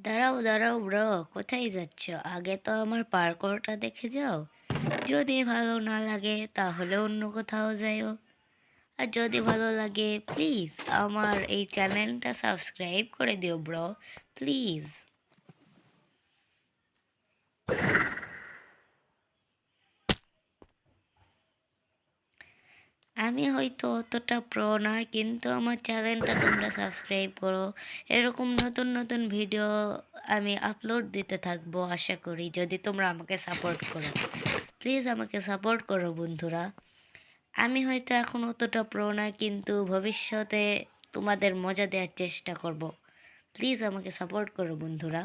দাঁড়াও দাঁড়াও ব্র কোথায় যাচ্ছ? আগে তো আমার পার্করটা দেখে যাও। যদি ভালো না লাগে তাহলে অন্য কোথাও যাইও। আর যদি ভালো লাগে প্লিজ আমার এই চ্যানেলটা সাবস্ক্রাইব করে দিও ব্র প্লিজ আমি হয়তো অতটা প্রো না কিন্তু আমার চ্যানেলটা তোমরা সাবস্ক্রাইব করো। এরকম নতুন নতুন ভিডিও আমি আপলোড দিতে থাকব, আশা করি, যদি তোমরা আমাকে সাপোর্ট করো। প্লিজ আমাকে সাপোর্ট করো, বন্ধুরা। আমি হয়তো এখন অতটা প্রো না কিন্তু ভবিষ্যতে তোমাদের মজা দেওয়ার চেষ্টা করব। প্লিজ আমাকে সাপোর্ট করো, বন্ধুরা।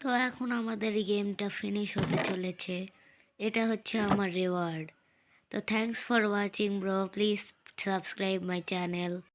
তো এখন আমাদের গেমটা ফিনিশ হতে চলেছে। এটা হচ্ছে আমার রিওয়ার্ড তো thanks for watching bro please subscribe my channel